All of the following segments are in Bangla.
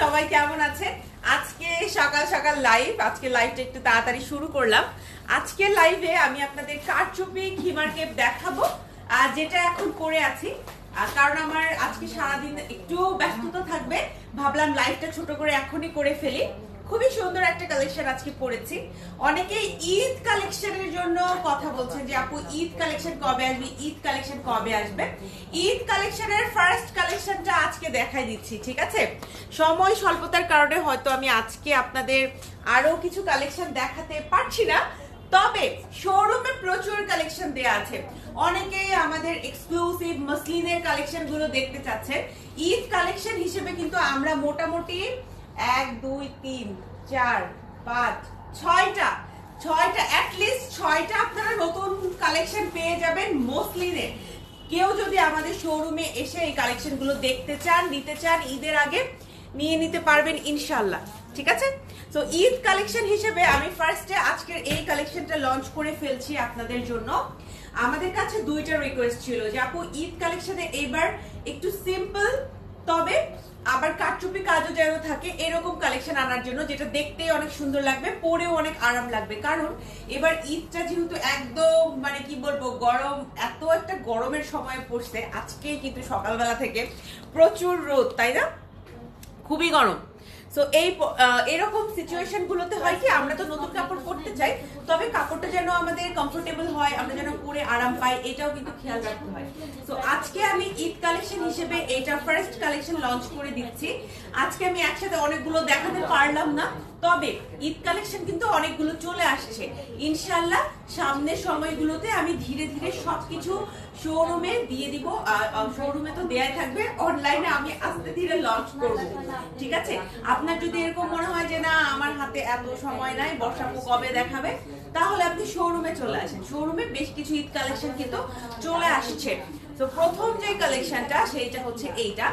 সবাই কেমন আছেন? আজকে সকাল সকাল লাইভ আজকে লাইভটা একটু তাড়াতাড়ি শুরু করলাম। আজকে লাইভে আমি আপনাদের কারচুপি খিমার কেপ দেখাবো আর যেটা এখন করে আছি। কারণ আমার আজকে সারাদিন একটু ব্যস্ততা থাকবে। ভাবলাম লাইভটা ছোট করে এখনই করে ফেলি। খুবই সুন্দর একটা কালেকশন আজকে পড়েছি। অনেকে ঈদ কালেকশনের জন্য কথা বলছেন যে, আপু, ঈদ কালেকশন কবে আসবে? ঈদ কালেকশন কবে আসবে? ঈদ কালেকশনের ফার্স্ট কালেকশনটা আজকে দেখাই দিচ্ছি, ঠিক আছে? সময় স্বল্পতার কারণে হয়তো আমি আজকে আপনাদের আরও কিছু কালেকশন দেখাতে পারছি না। তবে শোরুমে প্রচুর কালেকশন দেয়া আছে। অনেকেই আমাদের এক্সক্লুসিভ মসলিনের কালেকশনগুলো দেখতে চাচ্ছেন। ঈদ কালেকশন হিসেবে কিন্তু আমরা মোটামুটি এক, দুই, তিন, চার, পাঁচ, ছয়টা। ছয়টা অ্যাটলিস্ট ছয়টা আপনারা নতুন কালেকশন পেয়ে যাবেন মসলিনের কেউ যদি আমাদের শোরুমে এসে এই কালেকশনগুলো দেখতে চান, নিতে চান, ঈদের আগে নিয়ে নিতে পারবেন ইনশাল্লাহ ঠিক আছে? তো ঈদ কালেকশন হিসেবে আমি ফার্স্টে আজকের এই কালেকশনটা লঞ্চ করে ফেলছি আপনাদের জন্য। আমাদের কাছে দুইটা রিকোয়েস্ট ছিল যে, আপু, ঈদ কালেকশনে এবার একটু সিম্পল তবে আবার কাটচুপি কাজও যেন থাকে, এরকম কালেকশন আনার জন্য, যেটা দেখতে অনেক সুন্দর লাগবে, পরেও অনেক আরাম লাগবে। কারণ এবার ঈদটা যেহেতু একদম মানে কি বলব, গরম, এত একটা গরমের সময় পড়ছে আজকে কিন্তু সকালবেলা থেকে প্রচুর রোদ, তাই না? খুবই গরম। সো এই এরকম সিচুয়েশন গুলোতে হয় কি, আমরা তো নতুন কাপড় পরতে চাই, তবে কাপড়টা যেন আমাদের কমফোর্টেবল হয়, আমরা যেন পরে আরাম পাই, এটাও কিন্তু খেয়াল রাখতে হয়। সো আজকে আমি ঈদ কালেকশন হিসেবে এটা ফার্স্ট কালেকশন লঞ্চ করে দিচ্ছি। আজকে আমি একসাথে অনেকগুলো দেখাতে পারলাম না তবে ঈদ কালেকশন কিন্তু অনেকগুলো চলে আসছে। ইনশাল্লাহ সামনের সময়গুলোতে আমি ধীরে ধীরে সবকিছু শোরুমে দিয়ে দিব। শোরুমে তো দেয়াই থাকবে। অনলাইনে আমি আস্তে ধীরে লঞ্চ করব। ঠিক আছে? আপনার যদি এরকম মনে হয় যে, না, আমার হাতে এত সময় নাই বর্ষাপু কবে দেখাবে? তাহলে আপনি শোরুমে চলে আসেন। শোরুমে বেশ কিছু ঈদ কালেকশন কিন্তু চলে আসছে। তো প্রথম যে কালেকশনটা সেইটা হচ্ছে এইটা।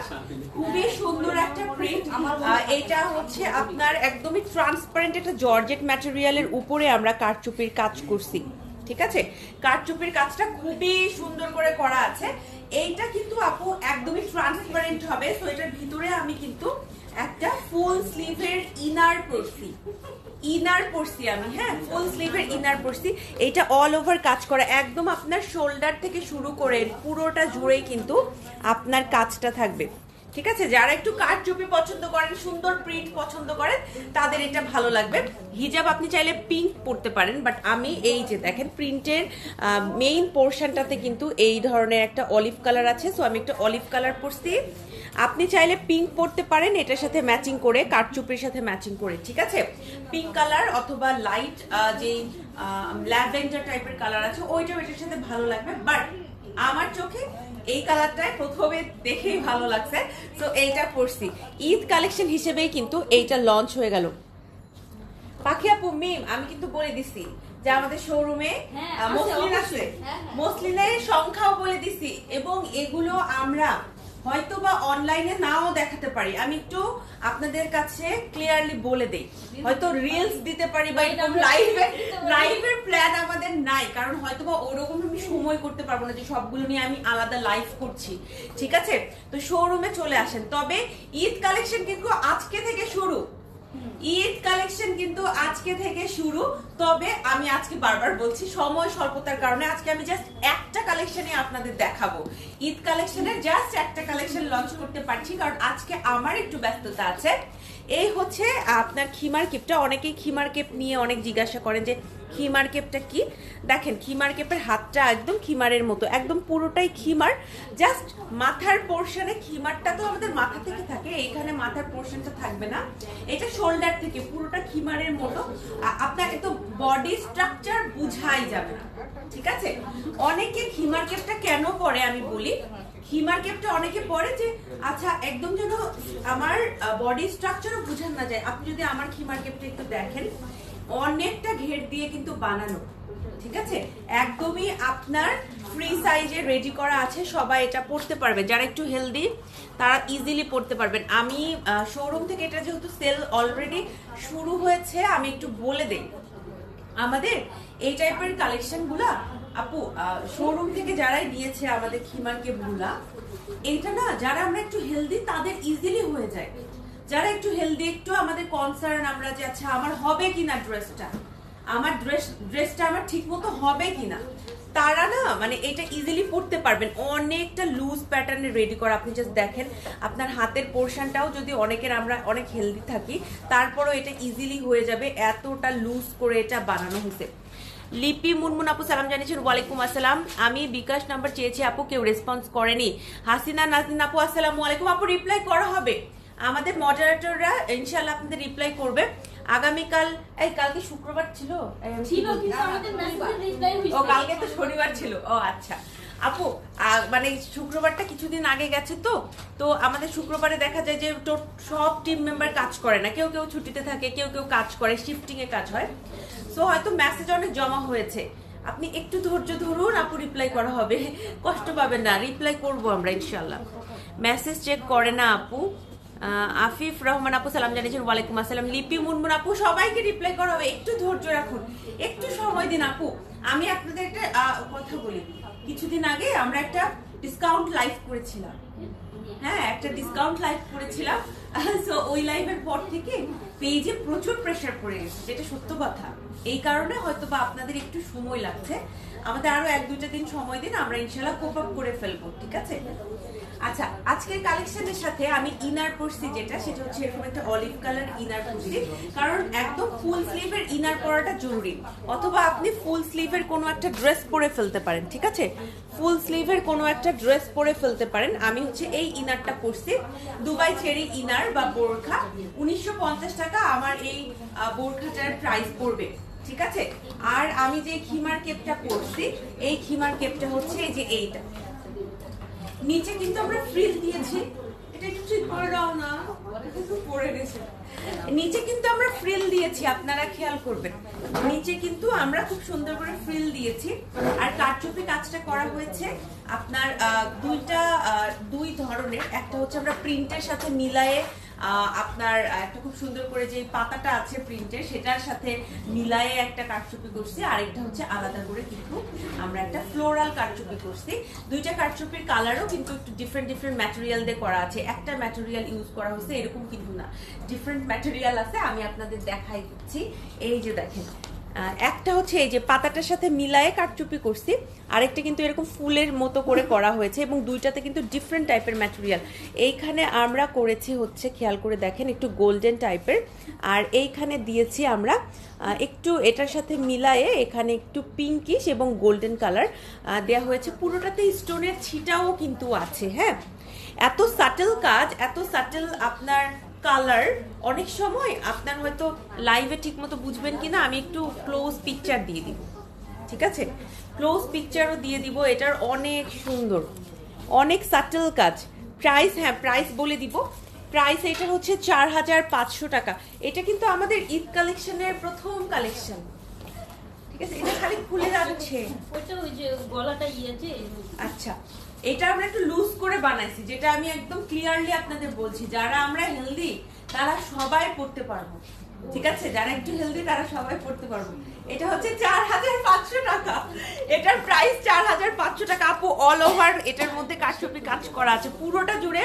খুবই সুন্দর একটা প্রিন্ট এটা হচ্ছে আপনার একদমই ট্রান্সপারেন্ট একটা জর্জেট ম্যাটেরিয়ালের উপরে আমরা কারচুপির কাজ করছি। ঠিক আছে? কারচুপির কাজটা খুবই সুন্দর করে করা আছে। এইটা কিন্তু আপু একদমই ট্রান্সপারেন্ট হবে তো এটার ভিতরে আমি কিন্তু একটা ফুল স্লিভের ইনার পরছি। ইনার পরছি আমি হ্যাঁ ফুল স্লিভের ইনার পরছি। এটা অল ওভার কাজ করা, একদম আপনার শোল্ডার থেকে শুরু করে পুরোটা জুড়ে কিন্তু আপনার কাজটা থাকবে। ঠিক আছে? যারা একটু কাঠচুপি পছন্দ করেন, সুন্দর প্রিন্ট পছন্দ করেন, তাদের এটা ভালো লাগবে। হিজাব আপনি চাইলে পিঙ্ক পরতে পারেন বাট আমি এই যে দেখেন প্রিন্টের মেইন পোর্শনটাতে কিন্তু এই ধরনের একটা অলিভ কালার আছে সো আমি একটা অলিভ কালার পরছি। আপনি চাইলে পিঙ্ক পরতে পারেন, এটার সাথে ম্যাচিং করে কাঠচুপির সাথে ম্যাচিং করে, ঠিক আছে? পিঙ্ক কালার অথবা লাইট যেই ল্যাভেন্ডার টাইপের কালার আছে, ওইটাও এটার সাথে ভালো লাগবে বাট আমার চোখে এই কালারটাই প্রথমে দেখেই ভালো লাগছে। তো এইটা পরছি। ঈদ কালেকশন হিসেবেই কিন্তু এইটা লঞ্চ হয়ে গেল। পাখি আপু মিম আমি কিন্তু বলে দিছি যে আমাদের শোরুমে হ্যাঁ, মসলিন আছে। হ্যাঁ, হ্যাঁ। মসলিনের সংখ্যাও বলে দিছি এবং এগুলো আমরা হয়তো বা অনলাইনে নাও দেখাতে পারি। আমি একটু আপনাদের কাছে ক্লিয়ারলি বলে দেই। হয়তো রিলস দিতে পারি বা এরকম লাইভে লাইভের প্ল্যান আমাদের নাই। কারণ হয়তো বা ওরকম আমি সময় করতে পারব না যে সবগুলো নিয়ে আমি আলাদা লাইভ করছি। ঠিক আছে? তো শোরুমে চলে আসেন। তবে ঈদ কালেকশন কিন্তু আজকে থেকে শুরু। ঈদ কালেকশন কিন্তু আজকে থেকে শুরু। তবে আমি আজকে বারবার বলছি, সময় স্বল্পতার কারণে আজকে আমি জাস্ট একটা কালেকশনে আপনাদের দেখাবো। ঈদ কালেকশনের জাস্ট একটা কালেকশন লঞ্চ করতে পারছি, কারণ আজকে আমার একটু ব্যস্ততা আছে। এই হচ্ছে আপনার খিমার কেপটা। অনেকেই খিমার কেপ নিয়ে অনেক জিজ্ঞাসা করেন যে, খিমার কেপটা কি? দেখেন, খিমার কেপের হাতটা একদম খিমারের মতো, একদম পুরোটাই খিমার। জাস্ট মাথার পোর্শনে খিমারটা তো আমাদের মাথা থেকে থাকে, এইখানে মাথার পোর্শনটা থাকবে না। এটা শোল্ডার থেকে, পুরোটা খিমারের মতো। আপনার একটু বডি স্ট্রাকচার বুঝাই যাবে না, ঠিক আছে? অনেকে খিমার কেপটা কেন পরে আমি বলি? হিমার কেপটা অনেকে পরে যে আচ্ছা একদম যেন আমার বডি স্ট্রাকচারও বোঝান না যায়। আপনি যদি আমার খিমার কেপটা একটু দেখেন, অনেকটা ঘের দিয়ে কিন্তু বানানো, ঠিক আছে? একদমই আপনার ফ্রি সাইজে রেডি করা আছে, সবাই এটা পড়তে পারবে। যারা একটু হেলদি তারা ইজিলি পড়তে পারবেন। আমি শোরুম থেকে এটা যেহেতু সেল অলরেডি শুরু হয়েছে, আমি একটু বলে দেই। আমাদের এই টাইপের কালেকশনগুলা আপু শোরুম থেকে যারাই নিয়েছে আমাদের খিমার কেপগুলা এটা না, যারা আমরা একটু হেলদি তাদের ইজিলি হয়ে যায়। যারা একটু হেলদি একটু আমাদের কনসার্ন আমরা যে আচ্ছা আমার হবে কিনা ড্রেসটা আমার ড্রেস ড্রেসটা আমার ঠিক মতো হবে কিনা? তারা না মানে এটা ইজিলি পড়তে পারবেন। অনেকটা লুজ প্যাটার্নে রেডি করা। আপনি জাস্ট দেখেন, আপনার হাতের পোর্শনটাও যদি অনেকের আমরা অনেক হেলদি থাকি, তারপরও এটা ইজিলি হয়ে যাবে। এতটা লুজ করে এটা বানানো হয়েছে। লিপি মুনমুন আপু সালাম জানিয়েছেন ওয়ালাইকুম আসসালাম। আমি বিকাশ নাম্বার চেয়েছি আপু কেউ রেসপন্স করেনি। হাসিনা নাজদিন আপু আসসালামু আলাইকুম। আপু রিপ্লাই করা হবে। আমাদের মডারেটররা ইনশাল্লাহ আপনাদের রিপ্লাই করবে। আগামীকাল এই কালকে শুক্রবার ছিল? ছিল রিপ্লাই ও কালকে তো শনিবার ছিল। ও আচ্ছা। আপু মানে শুক্রবারটা কিছুদিন আগে গেছে তো? তো আমাদের শুক্রবারে দেখা যায় যে সব টিম মেম্বার কাজ করে না। কেউ কেউ ছুটিতে থাকে কেউ কেউ কাজ করে শিফটিং এ কাজ হয়। সো হয়তো মেসেজ অনেক জমা হয়েছে। আপনি একটু ধৈর্য ধরুন, আপু রিপ্লাই করা হবে। কষ্ট পাবেন না রিপ্লাই করব আমরা ইনশাল্লাহ মেসেজ চেক করে না আপু। আফিফ রহমান আপু, সালাম জানিয়েছেন, ওয়ালাইকুম আসসালাম। লিপি মুনমুন আপু, সবাইকে রিপ্লাই করা হবে। একটু ধৈর্য রাখুন। একটু সময় দিন আপু। আমি আপনাদের একটা কথা বলি। কিছুদিন আগে আমরা একটা ডিসকাউন্ট লাইভ করেছিলাম। হ্যাঁ একটা ডিসকাউন্ট লাইভ করেছিলাম। সো ওই লাইভের পর থেকে পেজে প্রচুর প্রেসার পড়ে গেছে, যেটা সত্য কথা। এই কারণে হয়তো বা আপনাদের একটু সময় লাগছে। আমাদের আরও এক দুইটা দিন সময় দিন, আমরা ইনশাল্লাহ কোপ আপ করে ফেলব, ঠিক আছে? আচ্ছা আজকের কালেকশনের সাথে আমি ইনার পরছি যেটা, সেটা হচ্ছে এরকম একটা অলিভ কালার ইনার পরছি। কারণ একদম ফুল স্লিভের ইনার পরাটা জরুরি। অথবা আপনি ফুল স্লিভের কোনো একটা ড্রেস পরে ফেলতে পারেন, ঠিক আছে? ফুল স্লিভের কোনো একটা ড্রেস পরে ফেলতে পারেন। আমি হচ্ছে এই ইনারটা পরছি। দুবাই চেরি ইনার বা বোরখা। উনিশশো পঞ্চাশ টাকা আমার এই বোরখাটার প্রাইস পড়বে। ঠিক আছে? আর আমি যে খিমার কেপটা করছি এই খিমার কেপটা হচ্ছে এই যে এইটা। নিচে কিন্তু আমরা ফ্রিল দিয়েছি। এটা একটু ঠিক করে দাও না পড়ে গেছে। নিচে কিন্তু আমরা ফ্রিল দিয়েছি, আপনারা খেয়াল করবেন। নিচে কিন্তু আমরা খুব সুন্দর করে ফ্রিল দিয়েছি। আর কারচুপি কাজটা করা হয়েছে। আপনার দুইটা দুই ধরনের। একটা হচ্ছে আমরা প্রিন্টের সাথে মিলায়ে আপনার একটা খুব সুন্দর করে যে পাতাটা আছে প্রিন্টের সেটার সাথে মিলায়ে একটা কারচুপি করছি। আরেকটা হচ্ছে আলাদা করে কিন্তু আমরা একটা ফ্লোরাল কারচুপি করছি। দুইটা কারচুপির কালারও কিন্তু একটু ডিফারেন্ট ডিফারেন্ট ম্যাটেরিয়াল দিয়ে করা আছে। একটা ম্যাটেরিয়াল ইউজ করা হয়েছে, এরকম কিন্তু না। ডিফারেন্ট ম্যাটেরিয়াল আছে, আমি আপনাদের দেখাই দিচ্ছি। এই যে দেখেন একটা হচ্ছে এই যে পাতাটার সাথে মিলায়ে কারচুপি করছি, আরেকটা কিন্তু এরকম ফুলের মতো করে করা হয়েছে এবং দুইটাতে কিন্তু ডিফারেন্ট টাইপের ম্যাটেরিয়াল এইখানে আমরা করেছি হচ্ছে, খেয়াল করে দেখেন, একটু গোল্ডেন টাইপের আর এইখানে দিয়েছি আমরা একটু এটার সাথে মিলায়ে এখানে একটু পিঙ্কিশ এবং গোল্ডেন কালার দেওয়া হয়েছে। পুরোটাতে স্টোনের ছিটাও কিন্তু আছে হ্যাঁ? এত সাটেল কাজ, এত সাটেল আপনার কালার অনেক সময় আপনার হয়তো লাইভে ঠিক মতো বুঝবেন কিনা আমি একটু ক্লোজ পিকচার দিয়ে দিব। ঠিক আছে? ক্লোজ পিকচারও দিয়ে দিব এটার অনেক সুন্দর অনেক সাটেল কাজ। প্রাইস হ্যাঁ প্রাইস বলে দিব। প্রাইস এটা হচ্ছে চার হাজার পাঁচশো টাকা। এটা কিন্তু আমাদের ঈদ কালেকশনের প্রথম কালেকশন ঠিক আছে? এটা খালি খুলে যাচ্ছে ওই যে গলাটা ইয়ে আচ্ছা। এটা আমরা একটু লুজ করে বানাইছি, যেটা আমি একদম ক্লিয়ারলি আপনাদের বলছি, যারা আমরা হেলদি তারা সবাই পড়তে পারব। ঠিক আছে? যারা একটু হেলদি তারা সবাই পড়তে পারব। এটা হচ্ছে চার হাজার পাঁচশো টাকা। এটার প্রাইস চার হাজার পাঁচশো টাকা। আপু অল ওভার এটার মধ্যে কারচুপি কাজ করা আছে। পুরোটা জুড়ে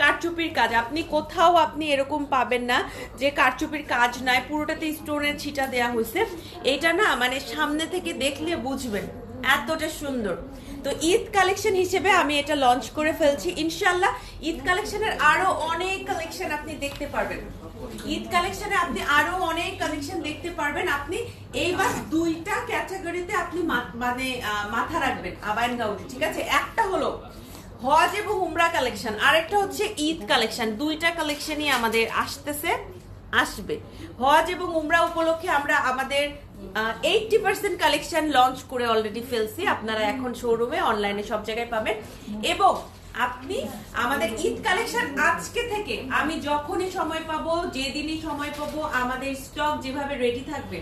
কারচুপির কাজ। আপনি কোথাও আপনি এরকম পাবেন না যে কারচুপির কাজ নাই। পুরোটাতে স্টোনের ছিটা দেয়া হয়েছে এটা না মানে সামনে থেকে দেখলে বুঝবেন। এতটা সুন্দর। তো ঈদ কালেকশন হিসেবে আমি এটা লঞ্চ করে ফেলছি ইনশাল্লাহ ঈদ কালেকশনের আরও অনেক কালেকশন আপনি দেখতে পারবেন। ঈদ কালেকশনে আপনি আরও অনেক কালেকশন দেখতে পারবেন। আপনি এইবার দুইটা ক্যাটাগরিতে আপনি মানে মাথা রাখবেন আবায়ন গাউডি ঠিক আছে? একটা হলো হজ এবং উমরা কালেকশন, আরেকটা হচ্ছে ঈদ কালেকশন। দুইটা কালেকশনই আমাদের আসতেছে। আসবে। হজ এবং উমরা উপলক্ষে আমরা আমাদের এইটটি পার্সেন্ট কালেকশন লঞ্চ করে অলরেডি ফেলছি। আপনারা এখন শোরুমে অনলাইনে সব জায়গায় পাবেন। এবং আপনি আমাদের ঈদ কালেকশন আজকে থেকে, আমি যখনই সময় পাবো, যেদিনই সময় পাবো, আমাদের স্টক যেভাবে রেডি থাকবে,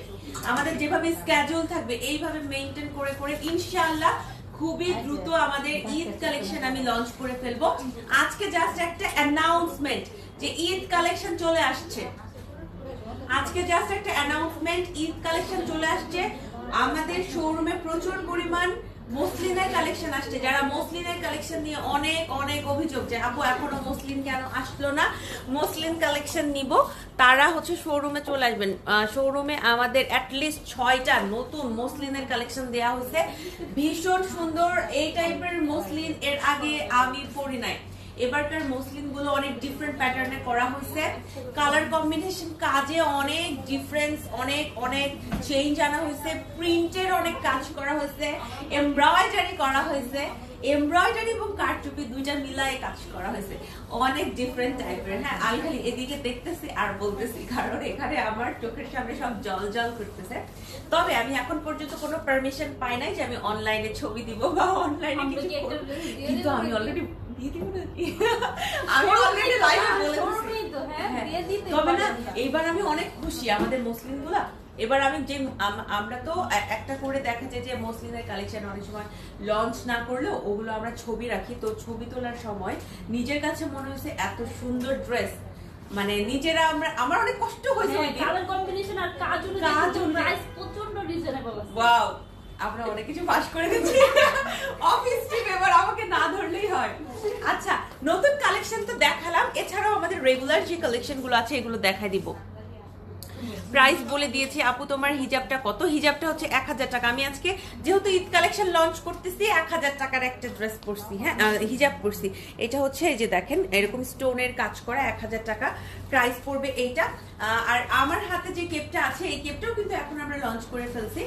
আমাদের যেভাবে স্ক্যাজুল থাকবে, এইভাবে মেনটেন করে করে ইনশাআল্লাহ খুবই দ্রুত আমাদের ঈদ কালেকশন আমি লঞ্চ করে ফেলব। আজকে জাস্ট একটা অ্যানাউন্সমেন্ট যে ঈদ কালেকশন চলে আসছে। আজকে জাস্ট একটা অ্যানাউন্সমেন্ট ঈদ কালেকশন চলে আসছে। আমাদের শোরুমে প্রচুর পরিমাণ মসলিনের কালেকশন আসছে। যারা মসলিনের কালেকশন নিয়ে অনেক অনেক অভিযোগ যে, আপু, এখনও মসলিন কেন আসলো না? মসলিন কালেকশন নিব। তারা হচ্ছে শোরুমে চলে আসবেন। শোরুমে আমাদের অ্যাটলিস্ট ছয়টা নতুন মসলিনের কালেকশন দেওয়া হয়েছে। ভীষণ সুন্দর, এই টাইপের মসলিন এর আগে আমি পরি নাই। এবারকার মসলিনগুলো অনেক ডিফারেন্ট প্যাটার্নে করা হয়েছে। কালার কম্বিনেশন কাজে অনেক ডিফারেন্স অনেক অনেক চেঞ্জ আনা হয়েছে। প্রিন্টের অনেক কাজ করা হয়েছে। এমব্রয়ডারি করা হয়েছে। এমব্রয়ডারি এবং কারচুপি দুইটা মিলায়ে কাজ করা হয়েছে। অনেক ডিফারেন্ট টাইপের হ্যাঁ আমি খালি এদিকে দেখতেছি আর বলতেছি কারণ এখানে আমার চোখের সামনে সব জল জল করতেছে। তবে আমি এখন পর্যন্ত কোনো পারমিশন পাই নাই যে আমি অনলাইনে ছবি দিব বা অনলাইনে কিছু কিন্তু আমি অলরেডি আমি অলরেডি লাইভে বলে দিছি। শোরুমেই তো, হ্যাঁ, হ্যাঁ। দিয়ে দিতে তবে না এবার আমি অনেক খুশি আমাদের এবার আমি যে আমরা তো একটা করে দেখা যায় যে মুসলিমের কালেকশন অনেক সময় লঞ্চ না করলেও ওগুলো আমরা ছবি রাখি। তো ছবি তোলার সময় নিজের কাছে মনে হয়েছে এত সুন্দর ড্রেস মানে নিজেরা আমরা আমার অনেক কষ্ট হয়েছে কালার কম্বিনেশন আর কাজ কাজ কাজ প্রাইস প্রচণ্ড রিজনেবল ওয়াও আমরা অনেক কিছু পাশ করে দিচ্ছি। অফিস টিম এবার আমাকে না ধরলেই হয়। আচ্ছা নতুন কালেকশন তো দেখালাম। এছাড়াও আমাদের রেগুলার যে কালেকশনগুলো আছে, এগুলো দেখাই দিব। প্রাইস বলে দিয়েছি, আপু, তোমার হিজাবটা কত? হিজাবটা হচ্ছে এক হাজার টাকা। আমি আজকে যেহেতু ঈদ কালেকশন লঞ্চ করতেছি, এক হাজার টাকার একটা ড্রেস পরছি হ্যাঁ হিজাব পরছি। এটা হচ্ছে এই যে দেখেন, এরকম স্টোনের কাজ করা এক হাজার টাকা প্রাইস পড়বে এইটা। আর আমার হাতে যে কেপটা আছে, এই কেপটাও কিন্তু এখন আমরা লঞ্চ করে ফেলছি।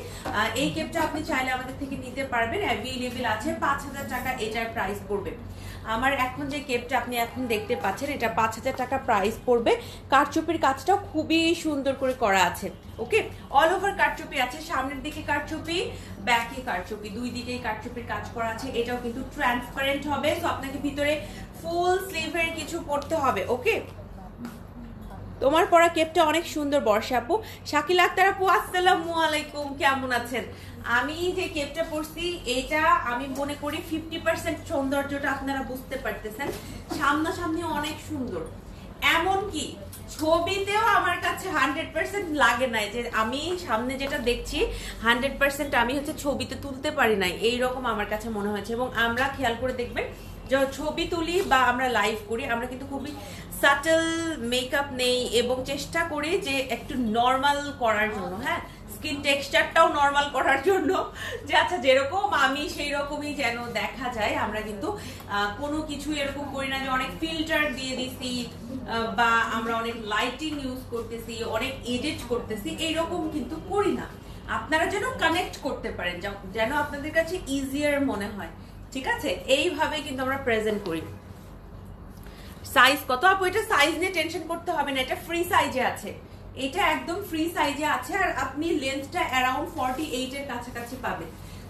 এই কেপটা আপনি চাইলে আমাদের থেকে নিতে পারবেন। অ্যাভেলেবেল আছে, পাঁচ হাজার টাকা এটার প্রাইস পড়বে। আমার এখন যে কেপটা আপনি এখন দেখতে পাচ্ছেন, এটা পাঁচ হাজার টাকা প্রাইস পড়বে। কারচুপির কাজটাও খুবই সুন্দর করে করা আছে। ওকে অল ওভার কারচুপি আছে, সামনের দিকে কারচুপি ব্যাকে কারচুপি দুই দিকেই কারচুপির কাজ করা আছে। এটাও কিন্তু ট্রান্সপারেন্ট হবে তো আপনাকে ভিতরে ফুল স্লিভের কিছু পড়তে হবে ওকে তোমার পরা কেপটা অনেক সুন্দর, বর্ষা আপু। শাকিল আক্তার আপু, আসসালামু আলাইকুম, কেমন আছেন? আমি যে কেপটা পরছি, এটা আমি মনে করি ফিফটি পার্সেন্ট সৌন্দর্যটা আপনারা বুঝতে পারতেছেন। সামনাসামনি অনেক সুন্দর। এমন কি ছবিতেও আমার কাছে হান্ড্রেড পার্সেন্ট লাগে নাই যে আমি সামনে যেটা দেখছি, হান্ড্রেড পার্সেন্ট আমি হচ্ছে ছবিতে তুলতে পারি নাই। এইরকম আমার কাছে মনে হয়েছে এবং আমরা খেয়াল করে দেখবেন ছবি তুলি বা আমরা লাইভ করি, আমরা কিন্তু খুবই সাটল মেকআপ নেই এবং চেষ্টা করি যে একটু নর্মাল করার জন্য হ্যাঁ? স্কিন টেক্সচারটাও নর্মাল করার জন্য। যে আচ্ছা যেরকম আমি সেই রকমই যেন দেখা যায়। আমরা কিন্তু কোনো কিছু এরকম করি না যে অনেক ফিল্টার দিয়ে দিছি বা আমরা অনেক লাইটিং ইউজ করতেছি, অনেক এডিট করতেছি, এইরকম কিন্তু করি না। আপনারা যেন কানেক্ট করতে পারেন যেন- আপনাদের কাছে ইজিয়ার মনে হয়। ঠিক আছে? এইভাবে কিন্তু আমরা প্রেজেন্ট করি। সাইজ কত? আপু, এটা সাইজ নিয়ে টেনশন করতে হবে না, এটা ফ্রি সাইজে আছে। এটা একদম ফ্রি সাইজে আছে আর আপনি লেন্থটা অ্যারাউন্ড ফর্টি এইটের কাছাকাছি পাবেন।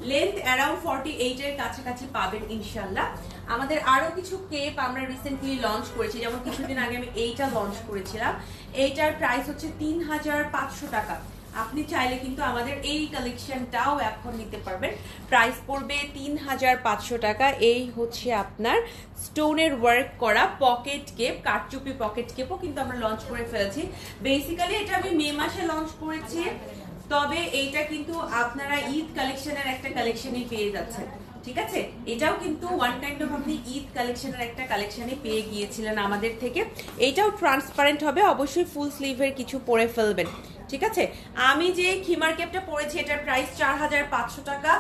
লেন্থ অ্যারাউন্ড ফর্টি এইটের কাছাকাছি পাবেন ইনশাল্লাহ আমাদের আরও কিছু কেপ আমরা রিসেন্টলি লঞ্চ করেছি, যেমন কিছুদিন আগে আমি এইটা লঞ্চ করেছিলাম। এইটার প্রাইস হচ্ছে তিন হাজার পাঁচশো টাকা। আপনি চাইলে কিন্তু আমাদের এই কালেকশনটাও এখন নিতে পারবেন। প্রাইস পড়বে তিন হাজার পাঁচশো টাকা। এই হচ্ছে আপনার স্টোনের ওয়ার্ক করা পকেট কেপ কারচুপি পকেট কেপও কিন্তু আমরা লঞ্চ করে ফেলেছি। বেসিক্যালি এটা আমি মে মাসে লঞ্চ করেছি, তবে এইটা কিন্তু আপনারা ঈদ কালেকশনের একটা কালেকশনই পেয়ে যাচ্ছেন। ঠিক আছে? এটাও কিন্তু ওয়ান কাইন্ড অফ আপনি ঈদ কালেকশনের একটা কালেকশনে পেয়ে গিয়েছিলেন আমাদের থেকে। এইটাও ট্রান্সপারেন্ট হবে, অবশ্যই ফুল স্লিভের কিছু পরে ফেলবেন। ঠিক আছে? আমি যে খিমার ক্যাপটা পরেছি এটার প্রাইস চার হাজার পাঁচশো টাকা।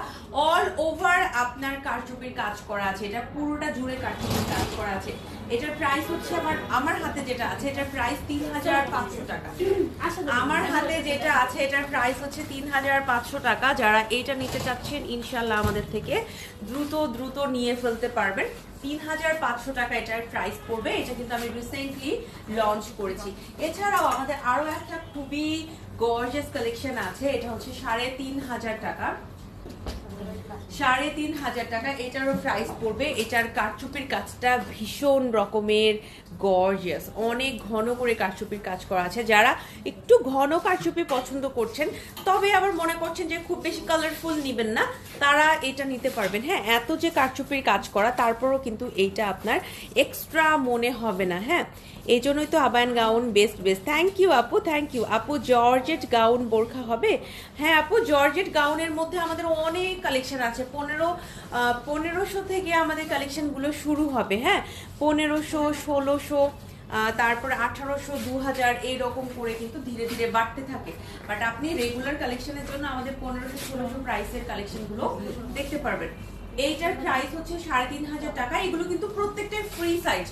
অল ওভার আপনার কারচুপির কাজ করা আছে এটা পুরোটা জুড়ে কারচুপির কাজ করা আছে। এটার প্রাইস হচ্ছে আমার আমার হাতে যেটা আছে এটার প্রাইস তিন হাজার পাঁচশো টাকা। আমার হাতে যেটা আছে এটার প্রাইস হচ্ছে তিন হাজার পাঁচশো টাকা। যারা এটা নিতে চাচ্ছেন ইনশাল্লাহ আমাদের থেকে দ্রুত দ্রুত নিয়ে ফেলতে পারবেন। তিন হাজার পাঁচশো টাকা এটার প্রাইস পড়বে। এটা কিন্তু আমি রিসেন্টলি লঞ্চ করেছি। এছাড়াও আমাদের আরও একটা খুবই গর্জিয়াস কালেকশন আছে। এটা হচ্ছে সাড়ে তিন হাজার টাকা। সাড়ে তিন হাজার টাকা। এটারও প্রাইস পড়বে। এটার কারচুপির কাজটা ভীষণ রকমের গর্জিয়াস অনেক ঘন করে কারচুপির কাজ করা আছে। যারা একটু ঘন কারচুপি পছন্দ করছেন, তবে আবার মনে করছেন যে খুব বেশি কালারফুল নেবেন না, তারা এটা নিতে পারবেন। হ্যাঁ এত যে কারচুপির কাজ করা, তারপরও কিন্তু এইটা আপনার এক্সট্রা মনে হবে না। হ্যাঁ এই জন্যই তো আবায়ন gown best best thank you আপু থ্যাংক ইউ আপু জর্জেট গাউন বোরখা হবে? হ্যাঁ আপু জর্জেট গাউনের মধ্যে আমাদের অনেক কালেকশন আছে। পনেরো পনেরোশো থেকে আমাদের কালেকশনগুলো শুরু হবে হ্যাঁ? পনেরোশো, ষোলোশো তারপর আঠারোশো দু হাজার এইরকম করে কিন্তু ধীরে ধীরে বাড়তে থাকে। বাট আপনি রেগুলার কালেকশনের জন্য আমাদের পনেরোশো, ষোলোশো প্রাইসের কালেকশনগুলো দেখতে পারবেন। এইটার প্রাইস হচ্ছে সাড়ে তিন হাজার টাকা। এগুলো কিন্তু প্রত্যেকটাই ফ্রি সাইজ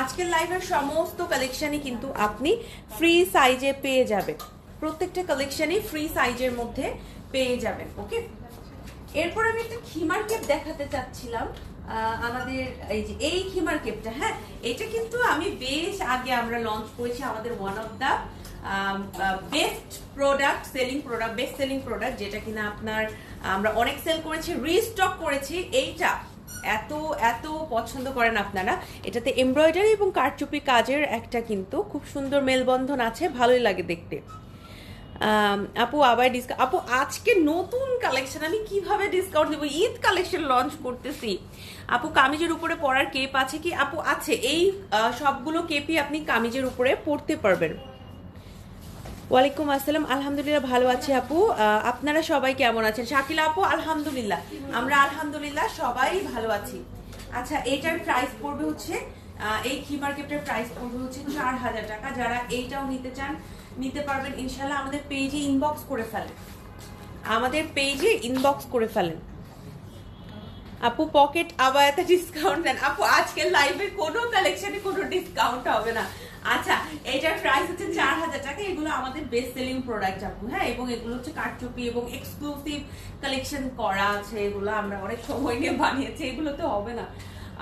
আজকের লাইভের সমস্ত কালেকশনই কিন্তু আপনি ফ্রি সাইজে পেয়ে যাবেন। প্রত্যেকটা কালেকশনই ফ্রি সাইজের মধ্যে পেয়ে যাবেন ওকে এরপর আমি একটা খিমার কেপ দেখাতে চাচ্ছিলাম। আমাদের এই যে, এই খিমার কেপটা হ্যাঁ? এটা কিন্তু আমি বেশ আগে আমরা লঞ্চ করেছি আমাদের one of the best product selling product best selling product যেটা কিনা আপনার আমরা অনেক সেল করেছি রিস্টক করেছি। এইটা এত এত পছন্দ করেন আপনারা। এটাতে এমব্রয়ডারি এবং কারচুপি কাজের একটা কিন্তু খুব সুন্দর মেলবন্ধন আছে, ভালোই লাগে দেখতে। আপু আবার ডিসকাউন্ট আপু, আজকে নতুন কালেকশন আমি কীভাবে ডিসকাউন্ট দেবো? ঈদ কালেকশন লঞ্চ করতেছি। আপু, কামিজের উপরে পরার কেপ আছে কি? আপু, আছে। এই সবগুলো কেপই আপনি কামিজের উপরে পরতে পারবেন। ওয়ালাইকুম আসসালাম। আলহামদুলিল্লাহ ভালো আছি আপু। আপনারা সবাই কেমন আছেন? শাকিলা আপু, আলহামদুলিল্লাহ। আমরা আলহামদুলিল্লাহ সবাই ভালো আছি। আচ্ছা এটার প্রাইস পড়বে হচ্ছে এই কি মার্কেটের প্রাইস পড়বে হচ্ছে চার হাজার টাকা। যারা এইটাও নিতে চান, নিতে পারবেন। ইনশাল্লাহ আমাদের পেজে ইনবক্স করে ফেলেন। আমাদের পেজে ইনবক্স করে ফেলেন। আপু পকেট আবার এত ডিসকাউন্ট দেন আপু আজকের লাইভে কোনো কালেকশনে কোনো ডিসকাউন্ট হবে না। আচ্ছা এটার প্রাইস হচ্ছে চার হাজার টাকা। এগুলো আমাদের বেস্ট সেলিং প্রোডাক্ট আপু হ্যাঁ? এবং এগুলো হচ্ছে কারচুপি এবং এক্সক্লুসিভ কালেকশন করা আছে। এগুলো আমরা অনেক সময় নিয়ে বানিয়েছি। এগুলো তো হবে না।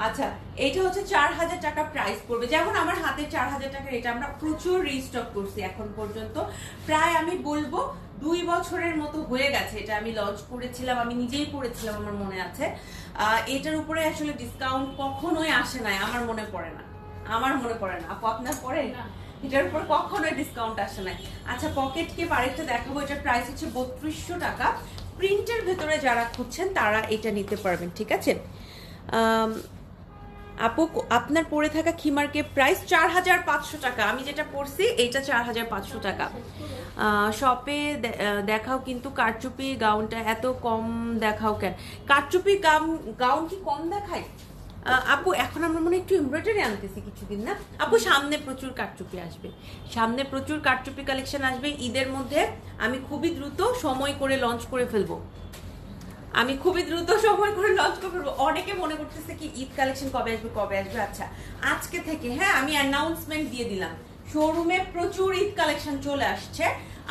আচ্ছা এটা হচ্ছে চার হাজার টাকা প্রাইস পড়বে। যেমন আমার হাতে চার হাজার টাকার এটা আমরা প্রচুর রিস্টক করছি এখন পর্যন্ত। প্রায় আমি বলব দুই বছরের মতো হয়ে গেছে। এটা আমি লঞ্চ করেছিলাম, আমি নিজেই করেছিলাম, আমার মনে আছে। এটার উপরে আসলে ডিসকাউন্ট কখনোই আসে নাই, আমার মনে পড়ে না। আমার মনে পড়ে না। আপু আপনার পড়ে না। এটার উপর কখনোই ডিসকাউন্ট আসে নাই। আচ্ছা পকেট কে আরেকটা দেখাবো এটার প্রাইস হচ্ছে বত্রিশশো টাকা। প্রিন্টের ভেতরে যারা খুঁজছেন তারা এটা নিতে পারবেন ঠিক আছে? আপু আপনার পড়ে থাকা খিমার খিমারকে প্রাইস চার হাজার পাঁচশো টাকা। আমি যেটা পড়ছি এইটা চার হাজার পাঁচশো টাকা। শপে দেখাও কিন্তু কারচুপি গাউনটা এত কম দেখাও কেন? কারচুপি গাউন গাউন কি কম দেখায়? আপু এখন আমরা মনে একটু এমব্রয়ডারি আনতেছি কিছুদিন, না? আপু সামনে প্রচুর কারচুপি আসবে। সামনে প্রচুর কারচুপি কালেকশন আসবে। ঈদের মধ্যে আমি খুবই দ্রুত সময় করে লঞ্চ করে ফেলব। আমি খুবই দ্রুত সময় করে লঞ্চ করে ফেলব। অনেকে মনে করতেছে কি, ঈদ কালেকশন কবে আসবে কবে আসবে? আচ্ছা আজকে থেকে হ্যাঁ আমি অ্যানাউন্সমেন্ট দিয়ে দিলাম। শোরুমে প্রচুর ঈদ কালেকশন চলে আসছে।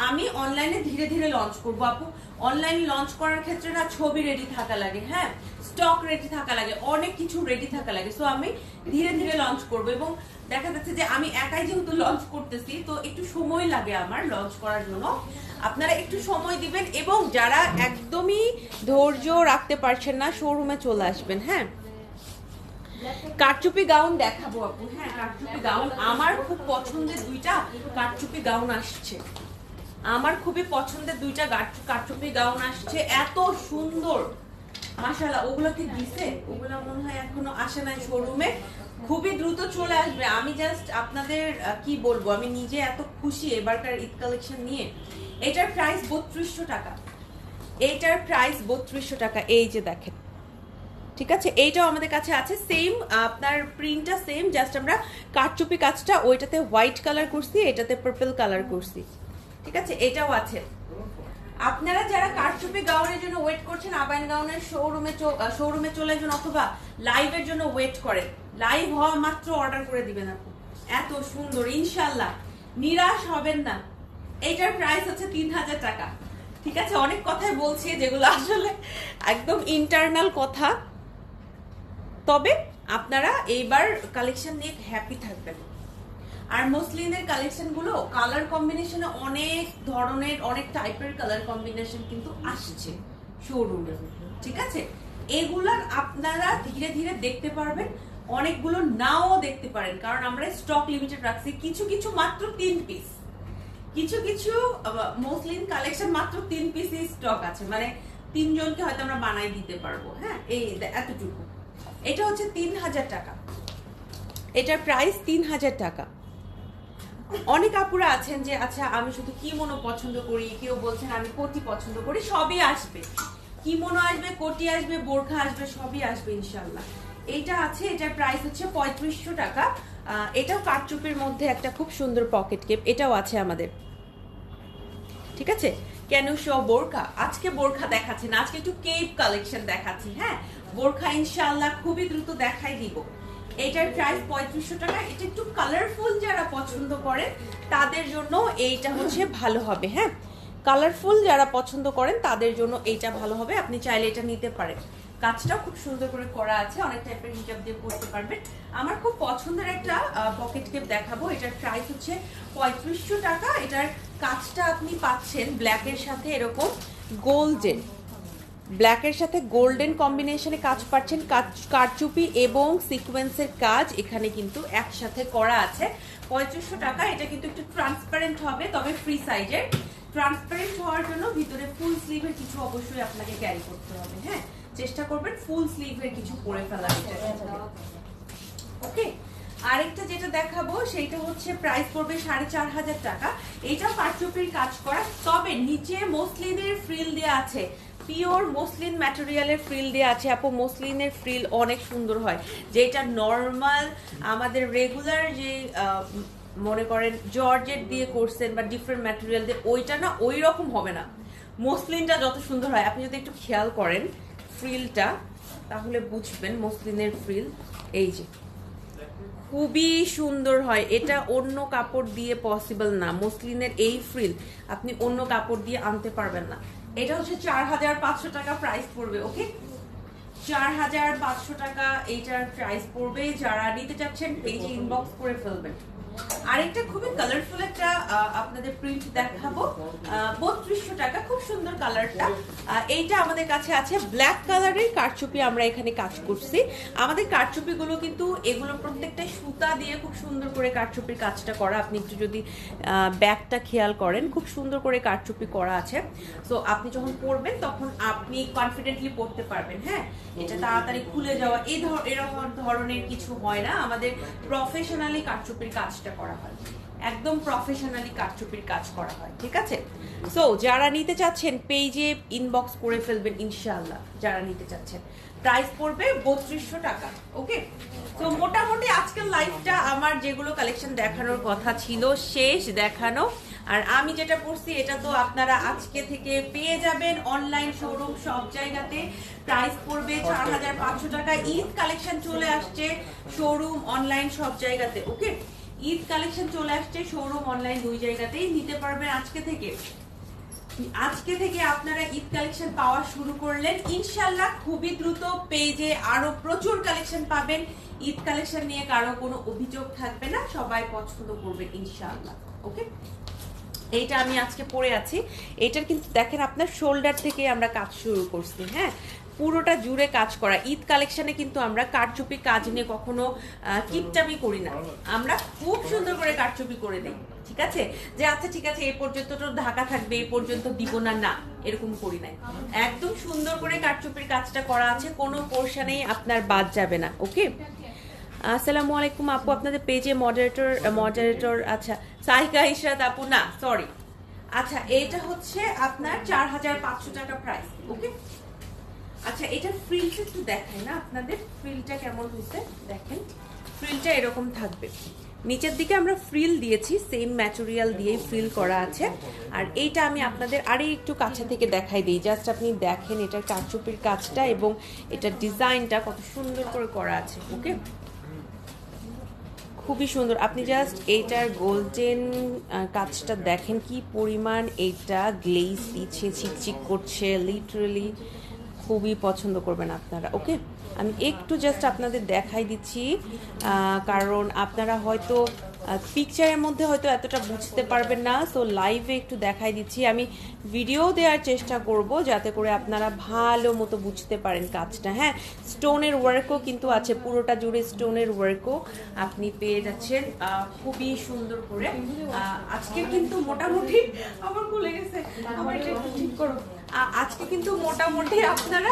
আমি অনলাইনে ধীরে ধীরে লঞ্চ করব আপু অনলাইন লঞ্চ করার ক্ষেত্রে না ছবি রেডি থাকা লাগে হ্যাঁ? স্টক রেডি থাকা লাগে, অনেক কিছু রেডি থাকা লাগে। সো আমি ধীরে ধীরে লঞ্চ করব এবং দেখা যাচ্ছে যে আমি একাই যেহেতু লঞ্চ করতেছি, তো একটু সময় লাগে আমার লঞ্চ করার জন্য। আপনারা একটু সময় দিবেন এবং যারা একদমই ধৈর্য রাখতে পারছেন না শোরুমে চলে আসবেন হ্যাঁ? কারচুপি গাউন দেখাবো আপু হ্যাঁ কারচুপি গাউন আমার খুব পছন্দের দুইটা কারচুপি গাউন আসছে। আমার খুবই পছন্দের দুইটা কারচুপি গাউন আসছে। এত সুন্দর। মাশাআল্লাহ, ওগুলো কি দিছে? ওগুলো মনে হয় এখনও আসে নাই শোরুমে। খুবই দ্রুত চলে আসবে। আমি জাস্ট আপনাদের কি বলব? আমি নিজে এত খুশি এবারকার ঈদ কালেকশন নিয়ে। এটার প্রাইস বত্রিশশো টাকা। এইটার প্রাইস বত্রিশশো টাকা। এই যে দেখেন। ঠিক আছে? এইটাও আমাদের কাছে আছে। সেম আপনার প্রিন্টটা সেম জাস্ট আমরা কাঠচুপি কাজটা ওইটাতে হোয়াইট কালার করছি, এটাতে পার্পল কালার করছি। ঠিক আছে? এটাও আছে। আপনারা যারা কারচুপি গাউনের জন্য ওয়েট করছেন, আবাইন গাউনের শোরুমে শোরুমে চলে যান অথবা লাইভের জন্য ওয়েট করেন লাইভ হওয়া মাত্র অর্ডার করে দিবেন আপনি এত সুন্দর ইনশাল্লাহ নিরাশ হবেন না। এইটার প্রাইস হচ্ছে তিন হাজার টাকা। ঠিক আছে? অনেক কথাই বলছি যেগুলো আসলে একদম ইন্টারনাল কথা। তবে আপনারা এইবার কালেকশন নিয়ে হ্যাপি থাকবেন। আর মসলিনের কালেকশনগুলো কালার কম্বিনেশনে অনেক ধরনের, অনেক টাইপের কালার কম্বিনেশন কিন্তু আসছে শোরুমে ঠিক আছে? এগুলার আপনারা ধীরে ধীরে দেখতে পারবেন। অনেকগুলো নাও দেখতে পারেন, কারণ আমরা স্টক লিমিটেড রাখছি। কিছু কিছু মাত্র তিন পিস কিছু কিছু মসলিন কালেকশন মাত্র তিন পিসই স্টক আছে। মানে তিনজনকে হয়তো আমরা বানাই দিতে পারব হ্যাঁ? এই এতটুকু। এটা হচ্ছে তিন হাজার টাকা। এটার প্রাইস তিন হাজার টাকা। অনেক আপুরা আছেন যে আচ্ছা আমি শুধু কিমোনো পছন্দ করি? কেউ বলছেন, আমি কোটি পছন্দ করি। সবই আসবে। কিমোনো আসবে? কোটি আসবে? বোরখা আসবে? সবই আসবে ইনশাল্লাহ এইটা আছে, এটার প্রাইস হচ্ছে পঁয়ত্রিশশো টাকা। এটাও কারচুপির মধ্যে একটা খুব সুন্দর পকেট কেপ এটাও আছে আমাদের। ঠিক আছে? কেন শো বোরখা? আজকে বোরখা দেখাচ্ছি না। আজকে একটু কেপ কালেকশন দেখাচ্ছি হ্যাঁ? বোরখা ইনশাল্লাহ খুবই দ্রুত দেখাই দিব। এটার প্রাইস পঁয়ত্রিশশো টাকা। এটা একটু কালারফুল যারা পছন্দ করেন, তাদের জন্য এইটা হচ্ছে ভালো হবে হ্যাঁ? কালারফুল যারা পছন্দ করেন, তাদের জন্য এইটা ভালো হবে। আপনি চাইলে এটা নিতে পারেন। কাজটাও খুব সুন্দর করে করা আছে, অনেক টাইপের হিজাব দিয়ে পরতে পারবেন। আমার খুব পছন্দের একটা পকেট কেপ দেখাবো। এটার প্রাইস হচ্ছে পঁয়ত্রিশশো টাকা। এটার কাজটা আপনি পাচ্ছেন ব্ল্যাকের সাথে এরকম গোল্ডেন ব্ল্যাকের সাথে গোল্ডেন কম্বিনেশনে কাজ পাচ্ছেন কারচুপি এবং সিকোয়েন্সের কাজ এখানে কিন্তু একসাথে করা আছে। পঁয়ত্রিশশো টাকা, এটা কিন্তু একটু ট্রান্সপারেন্ট হবে, তবে ফ্রি সাইজের ট্রান্সপারেন্ট হওয়ার জন্য ভিতরে ফুল স্লিভের কিছু অবশ্যই আপনাকে ক্যারি করতে হবে হ্যাঁ? চেষ্টা করবেন ফুল স্লিভের কিছু পরে সাথে। ওকে আরেকটা যেটা দেখাবো সেটা হচ্ছে প্রাইস পড়বে সাড়ে চার হাজার টাকা। এটা পাটচুপির কাজ করা, তবে নিচে মসলিনের ফ্রিল দেওয়া আছে। পিওর মসলিন ম্যাটেরিয়ালের ফ্রিল দেওয়া আছে। আপু, মসলিনের ফ্রিল অনেক সুন্দর হয়। যেটা নর্মাল আমাদের রেগুলার যে মনে করেন, জর্জেট দিয়ে করছেন বা ডিফারেন্ট ম্যাটেরিয়াল দিয়ে, ওইটা না ওই রকম হবে না। মসলিনটা যত সুন্দর হয়। আপনি যদি একটু খেয়াল করেন ফ্রিলটা, তাহলে বুঝবেন মসলিনের ফ্রিল। এই যে, খুবই সুন্দর হয়। এটা অন্য কাপড় দিয়ে পসিবল না। মসলিনের এই ফ্রিল আপনি অন্য কাপড় দিয়ে আনতে পারবেন না। এটা হচ্ছে চার হাজার পাঁচশো টাকা প্রাইস পড়বে ওকে চার হাজার পাঁচশো টাকা এইটার প্রাইস পড়বে, যারা নিতে চাচ্ছেন পেজে ইনবক্স করে ফেলবেন। আরেকটা খুবই কালারফুল একটা আপনাদের প্রিন্ট দেখাবো। বত্রিশশো টাকা, খুব সুন্দর কালারটা এইটা আমাদের কাছে আছে। ব্ল্যাক কালারের কারচুপি আমরা এখানে কাজ করছি। আমাদের কারচুপিগুলো কিন্তু এগুলো প্রত্যেকটাই সুতা দিয়ে খুব সুন্দর করে কারচুপির কাজটা করা। আপনি একটু যদি ব্যাগটা খেয়াল করেন, খুব সুন্দর করে কারচুপি করা আছে। সো আপনি যখন পরবেন, তখন আপনি কনফিডেন্টলি পরতে পারবেন হ্যাঁ? এটা তাড়াতাড়ি খুলে যাওয়া। এই ধর, এরকম ধরনের কিছু হয় না। আমাদের প্রফেশনালি কারচুপির কাজটা করা হয়। একদম প্রফেশনালি কারচুপির কাজ করা হয় ঠিক আছে? সো যারা নিতে চাচ্ছেন পেজে ইনবক্স করে ফেলবেন ইনশাআল্লাহ যারা নিতে চাচ্ছেন। প্রাইস পড়বে বত্রিশশো টাকা ওকে তো মোটামুটি আজকের লাইফটা আমার যেগুলো কালেকশন দেখানোর কথা ছিল শেষ দেখানো। আর আমি যেটা পড়ছি এটা তো আপনারা আজকে থেকে পেয়ে যাবেন অনলাইন শোরুম সব জায়গাতে। প্রাইস পড়বে চার হাজার পাঁচশো টাকা। ঈদ কালেকশন চলে আসছে শোরুম অনলাইন সব জায়গাতে ওকে ঈদ কালেকশন চলে আসছে শোরুম অনলাইন দুই জায়গাতেই নিতে পারবেন আজকে থেকে। আজকে থেকে আপনারা ঈদ কালেকশন পাওয়া শুরু করলেন। ইনশাল্লাহ খুবই দ্রুত পেজে আরও প্রচুর কালেকশন পাবেন। ঈদ কালেকশন নিয়ে কারও কোনো অভিযোগ থাকবে না, সবাই পছন্দ করবে ইনশাল্লাহ ওকে? এইটা আমি আজকে পরে আছি। এটার কিন্তু দেখেন আপনার শোল্ডার থেকে আমরা কাজ শুরু করছি হ্যাঁ? পুরোটা জুড়ে কাজ করা। ঈদ কালেকশনে কিন্তু আমরা কারচুপি কাজ নিয়ে কখনো কিপটামি করি না। আমরা খুব সুন্দর করে কারচুপি করে দিই, ঠিক আছে? যে আচ্ছা ঠিক আছে, এ পর্যন্ত তো ঢাকা থাকবে এই পর্যন্ত দিব না না, এরকম করি নাই। একদম সুন্দর করে কারচুপির কাজটা করা আছে, কোনো পোর্শনেই আপনার বাদ যাবে না, ওকে? আসসালামু আলাইকুম আপু, আপনাদের পেজে মডারেটর মডারেটর আচ্ছা সাহিকা ইশরাত আপু, না সরি আচ্ছা এটা হচ্ছে আপনার চার হাজার পাঁচশো টাকা প্রাইস ওকে আচ্ছা এটা ফ্রিলটা একটু দেখাই না আপনাদের। ফ্রিলটা কেমন হয়েছে? দেখেন ফ্রিলটা এরকম থাকবে। নিচের দিকে আমরা ফ্রিল দিয়েছি সেম ম্যাটেরিয়াল দিয়েই ফ্রিল করা আছে। আর এইটা আমি আপনাদের আরে একটু কাছে থেকে দেখাই দিই। জাস্ট আপনি দেখেন, এটার কারচুপির কাজটা এবং এটার ডিজাইনটা কত সুন্দর করে করা আছে ওকে খুবই সুন্দর। আপনি জাস্ট এইটার গোল্ডেন কাজটা দেখেন কি পরিমাণ এইটা গ্লেজ দিচ্ছে চিকচিক করছে লিটারালি খুবই পছন্দ করবেন আপনারা ওকে? আমি একটু জাস্ট আপনাদের দেখাই দিচ্ছি কারণ আপনারা হয়তো পিকচারের মধ্যে হয়তো এতটা বুঝতে পারবেন না সো লাইভে একটু দেখাই দিচ্ছি। আমি ভিডিও দেওয়ার চেষ্টা করব যাতে করে আপনারা ভালো মতো বুঝতে পারেন কাজটা। হ্যাঁ স্টোনের ওয়ার্কও কিন্তু আছে, পুরোটা জুড়ে স্টোনের ওয়ার্কও আপনি পেয়ে যাচ্ছেন। খুবই সুন্দর করে। আজকে কিন্তু মোটামুটি, আমার ভুলে গেছে, আমার একটু ঠিক করো। আজকে কিন্তু মোটামুটি আপনারা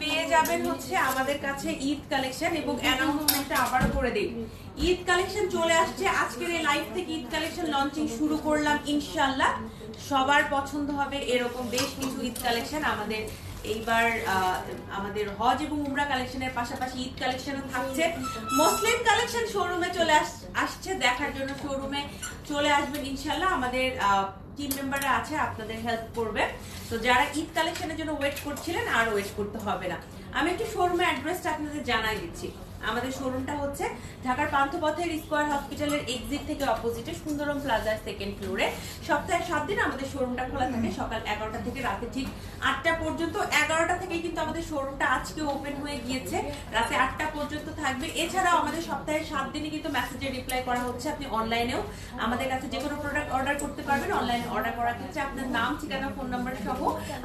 পেয়ে যাবেন হচ্ছে আমাদের কাছে ঈদ কালেকশন এবং অ্যানাউন্সমেন্টটা আবারও করে দিই। ঈদ কালেকশন চলে আসছে আজকের এই লাইভ থেকে ঈদ কালেকশন লঞ্চিং শুরু করলাম ইনশাল্লাহ সবার পছন্দ হবে এরকম বেশ কিছু ঈদ কালেকশন আমাদের এইবার আমাদের হজ এবং উমরা কালেকশনের পাশাপাশি ঈদ কালেকশনও থাকছে। মুসলিম কালেকশন শোরুমে চলে আস- আসছে, দেখার জন্য শোরুমে চলে আসবেন ইনশাল্লাহ আমাদের টিম মেম্বাররা আছে, আপনাদের হেল্প করবে। তো যারা ঈদ কালেকশনের জন্য ওয়েট করছিলেন, আর ওয়েট করতে হবে না। আমি একটু শোরুমের অ্যাড্রেসটা আপনাদের জানাই দিচ্ছি। আমাদের শোরুমটা হচ্ছে ঢাকার পান্থপথের স্কোয়ার হসপিটালের এক্সিট থেকে অপোজিটে সুন্দরম প্লাজার সেকেন্ড ফ্লোরে সপ্তাহে সাত দিন আমাদের শোরুমটা খোলা থাকে সকাল এগারোটা থেকে রাতে ঠিক আটটা পর্যন্ত। এগারোটা থেকে কিন্তু আমাদের শোরুমটা আজকে ওপেন হয়ে গিয়েছে রাতে আটটা পর্যন্ত থাকবে। এছাড়াও আমাদের সপ্তাহে সাত দিনে কিন্তু মেসেজে রিপ্লাই করা হচ্ছে আপনি অনলাইনেও আমাদের কাছে যে কোনো প্রোডাক্ট অর্ডার করতে পারবেন অনলাইনে অর্ডার করার ক্ষেত্রে আপনার নাম ঠিকানা ফোন নাম্বার সহ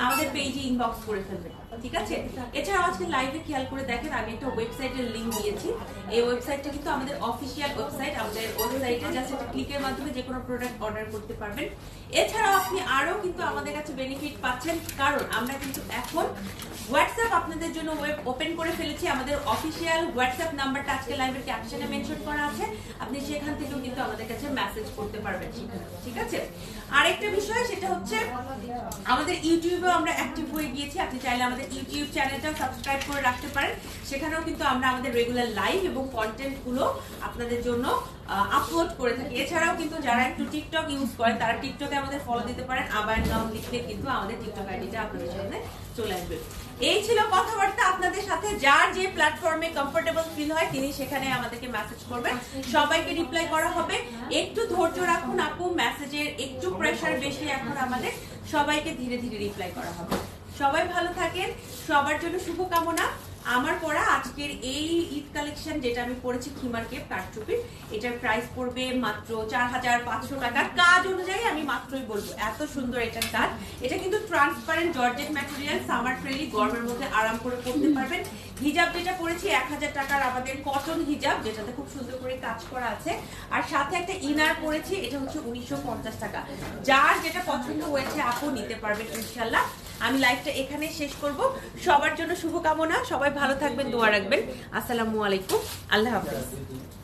আমাদের পেজে ইনবক্স করে ফেলবেন। ঠিক আছে? এছাড়াও আজকে লাইভে খেয়াল করে দেখেন, আমি একটা ওয়েবসাইটের লিংক দিয়েছি এই ওয়েবসাইটটা কিন্তু আমাদের অফিসিয়াল ওয়েবসাইট আমাদের ওয়েবসাইটে জাস্ট একটা ক্লিকের মাধ্যমে যে কোনো প্রোডাক্ট অর্ডার করতে পারবেন। এছাড়াও আপনি আরও কিন্তু আমাদের কাছে বেনিফিট পাচ্ছেন, কারণ আমরা কিন্তু এখন হোয়াটসঅ্যাপ আপনাদের জন্য ওয়েব ওপেন করে ফেলেছি। আমাদের অফিসিয়াল হোয়াটসঅ্যাপ নাম্বারটা আজকে লাইভের ক্যাপশনে মেনশন করা আছে। আপনি সেখান থেকেও কিন্তু আমাদের কাছে মেসেজ করতে পারবেন ঠিক আছে? আরেকটা বিষয়, সেটা হচ্ছে আমাদের ইউটিউবেও আমরা অ্যাক্টিভ হয়ে গিয়েছি। আপনি চাইলে আমাদের ইউটিউব চ্যানেলটা সাবস্ক্রাইব করে রাখতে পারেন। সেখানেও কিন্তু আমরা আমাদের রেগুলার লাইভ এবং কন্টেন্টগুলো আপনাদের জন্য আপলোড করে থাকি। এছাড়াও কিন্তু যারা একটু টিকটক ইউজ করেন তারা টিকটকে আমাদের ফলো দিতে পারেন। আবায়ন নাম লিখলে কিন্তু আমাদের টিকটক আইডিটা আপনাদের সামনে চলে আসবে। এই ছিল কথাবার্তা আপনাদের সাথে। যার যে প্ল্যাটফর্মে কমফোর্টেবল ফিল হয়, তিনি সেখানে আমাদেরকে মেসেজ করবেন। সবাইকে রিপ্লাই করা হবে। একটু ধৈর্য রাখুন আপু মেসেজের একটু প্রেসার বেশি এখন আমাদের। সবাইকে ধীরে ধীরে রিপ্লাই করা হবে। সবাই ভালো থাকেন, সবার জন্য শুভকামনা। আমার পরা আজকের এই ঈদ কালেকশন যেটা আমি পরেছি খিমার কেপ কারচুপির এটার প্রাইস পড়বে মাত্র চার হাজার পাঁচশো টাকা। কাজ অনুযায়ী আমি মাত্রই বলব, এত সুন্দর এটার কাজ। এটা কিন্তু ট্রান্সপারেন্ট জর্জেট ম্যাটেরিয়াল সামার ফ্রেলি গরমের মধ্যে আরাম করে পড়তে পারবেন। হিজাব যেটা পরেছি এক হাজার টাকার আমাদের কটন হিজাব, যেটাতে খুব সুন্দর করে কাজ করা আছে। আর সাথে একটা ইনার পরেছি এটা হচ্ছে উনিশশো পঞ্চাশ টাকা। যার যেটা পছন্দ হয়েছে আপু নিতে পারবেন ইনশাল্লাহ আমি লাইভটা এখানে শেষ করব। সবার জন্য শুভকামনা। সবাই ভালো থাকবেন, দোয়া রাখবেন। আসসালামু আলাইকুম। আল্লাহ হাফেজ।